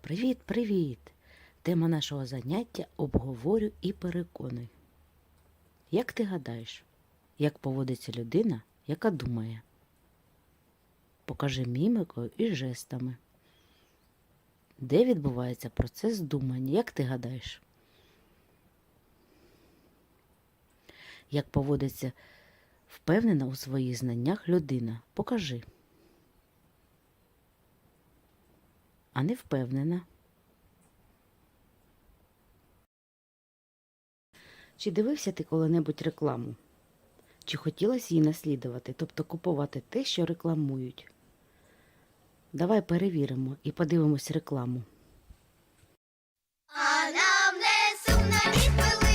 Привіт, привіт! Тема нашого заняття обговорю і переконуй. Як ти гадаєш, як поводиться людина, яка думає? Покажи мімикою і жестами. Де відбувається процес думання, як ти гадаєш? Як поводиться впевнена у своїх знаннях людина? Покажи. А не впевнена. Чи дивився ти коли-небудь рекламу? Чи хотілося її наслідувати, тобто купувати те, що рекламують? Давай перевіримо і подивимось рекламу. А нам не сумно ні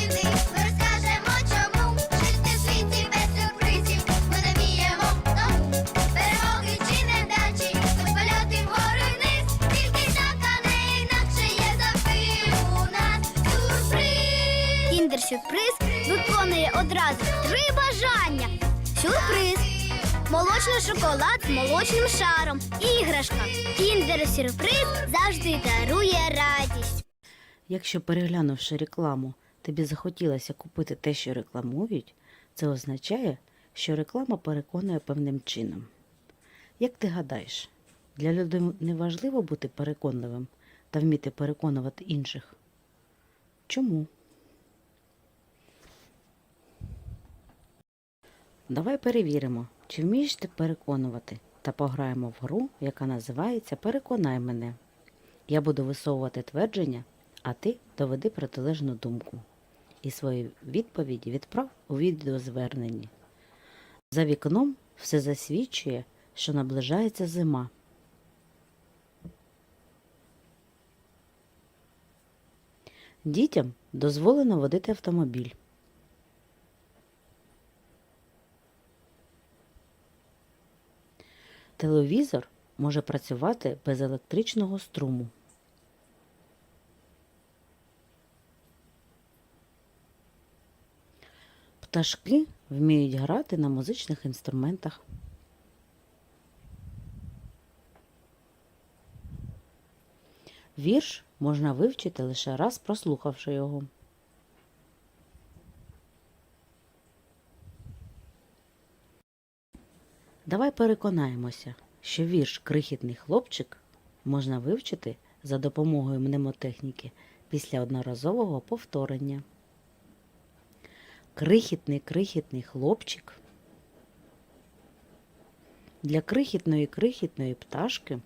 сюрприз. Виконує одразу три бажання. Сюрприз. Молочний шоколад з молочним шаром. Іграшка. Кіндер сюрприз завжди дарує радість. Якщо переглянувши рекламу, тобі захотілося купити те, що рекламують, це означає, що реклама переконує певним чином. Як ти гадаєш, для людини важливо бути переконливим та вміти переконувати інших? Чому? Давай перевіримо, чи вмієш ти переконувати, та пограємо в гру, яка називається Переконай мене. Я буду висовувати твердження, а ти доведи протилежну думку. І свої відповіді відправ у відеозверненні. За вікном все засвідчує, що наближається зима. Дітям дозволено водити автомобіль. Телевізор може працювати без електричного струму. Пташки вміють грати на музичних інструментах. Вірш можна вивчити лише раз прослухавши його. Давай переконаємося, що вірш Крихітний хлопчик можна вивчити за допомогою мнемотехніки після одноразового повторення. Крихітний крихітний хлопчик. Для крихітної крихітної пташки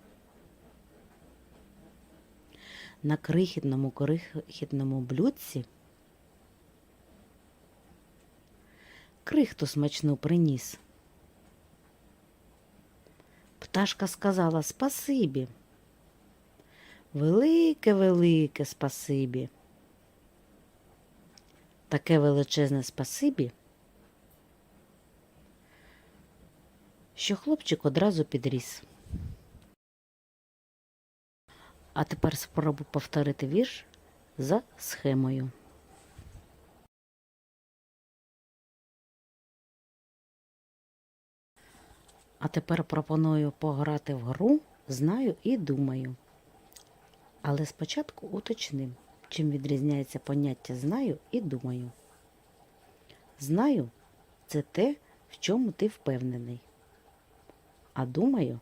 на крихітному крихітному блюдці крихту смачну приніс. Пташка сказала спасибі. Велике, велике спасибі. Таке величезне спасибі, що хлопчик одразу підріс. А тепер спробуй повторити вірш за схемою. А тепер пропоную пограти в гру Знаю і думаю. Але спочатку уточним, чим відрізняється поняття знаю і думаю. Знаю це те, в чому ти впевнений. А думаю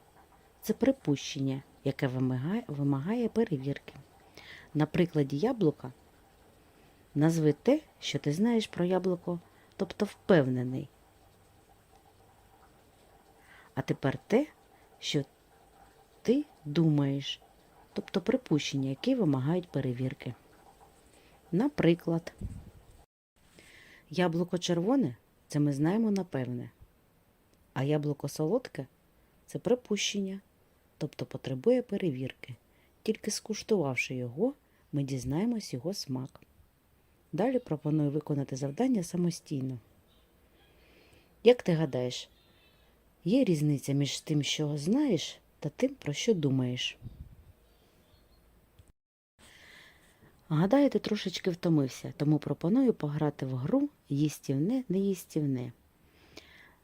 це припущення, яке вимагає, вимагає перевірки. На прикладі яблука назви те, що ти знаєш про яблуко, тобто впевнений. А тепер те, що ти думаєш, тобто припущення, які вимагають перевірки. Наприклад, яблуко червоне це ми знаємо напевне, а яблуко солодке це припущення, тобто потребує перевірки. Тільки скуштувавши його, ми дізнаємось його смак. Далі пропоную виконати завдання самостійно. Як ти гадаєш, є різниця між тим, що знаєш, та тим, про що думаєш? Гадаю, ти трошечки втомився, тому пропоную пограти в гру їстівне, неїстівне.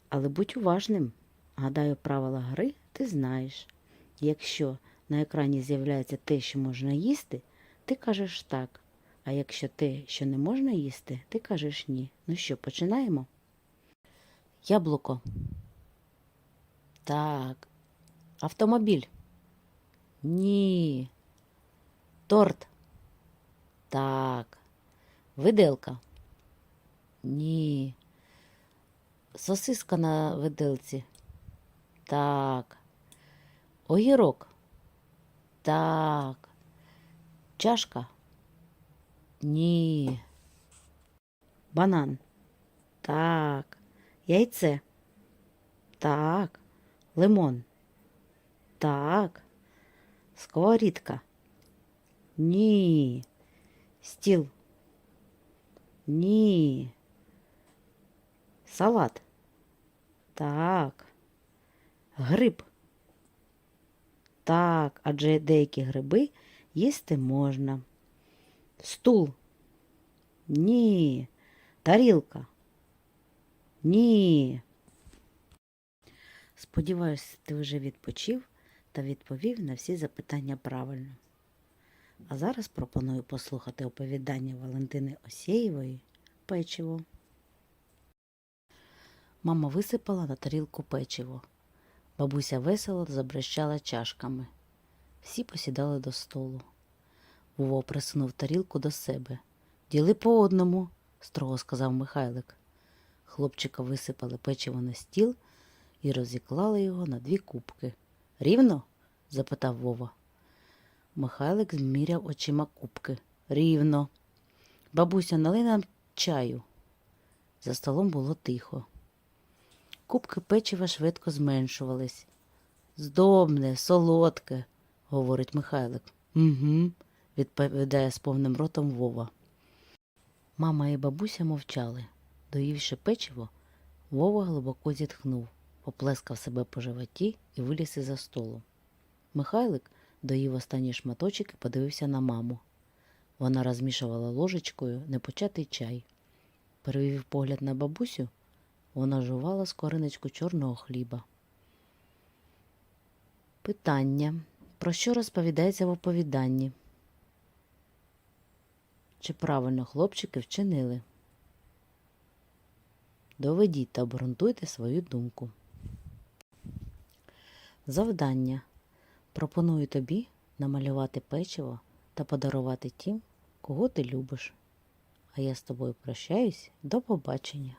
Але будь уважним. Гадаю, правила гри ти знаєш. Якщо на екрані з'являється те, що можна їсти, ти кажеш так. А якщо те, що не можна їсти, ти кажеш ні. Ну що, починаємо? Яблуко. Так. Автомобіль. Ні. Торт. Так. Виделка. Ні. Сосиска на виделці. Так. Огірок. Так. Чашка. Ні. Банан. Так. Яйце. Так. Лимон. Так. Сковорідка. Ні. Стіл. Ні. Салат. Так. Гриб. Так, адже деякі гриби їсти можна. Стул. Ні. Тарілка. Ні. Сподіваюсь, ти вже відпочив та відповів на всі запитання правильно. А зараз пропоную послухати оповідання Валентини Осєєвої Печиво. Мама висипала на тарілку печиво. Бабуся весело забрещала чашками. Всі посідали до столу. Вова присунув тарілку до себе. Діли по одному, строго сказав Михайлик. Хлопчика висипали печиво на стіл і розіклали його на дві кубки. Рівно? запитав Вова. Михайлик зміряв очима кубки. Рівно. Бабуся, налий нам чаю. За столом було тихо. Кубки печива швидко зменшувались. Здобне, солодке, говорить Михайлик. Угу, відповідає з повним ротом Вова. Мама і бабуся мовчали. Доївши печиво, Вова глибоко зітхнув, поплескав себе по животі і виліз із за столу. Михайлик доїв останній шматочок і подивився на маму. Вона розмішувала ложечкою непочатий чай. Перевів погляд на бабусю, вона жувала скориночку чорного хліба. Питання. Про що розповідається в оповіданні? Чи правильно хлопчики вчинили? Доведіть та обґрунтуйте свою думку. Завдання. Пропоную тобі намалювати печиво та подарувати тим, кого ти любиш. А я з тобою прощаюсь. До побачення.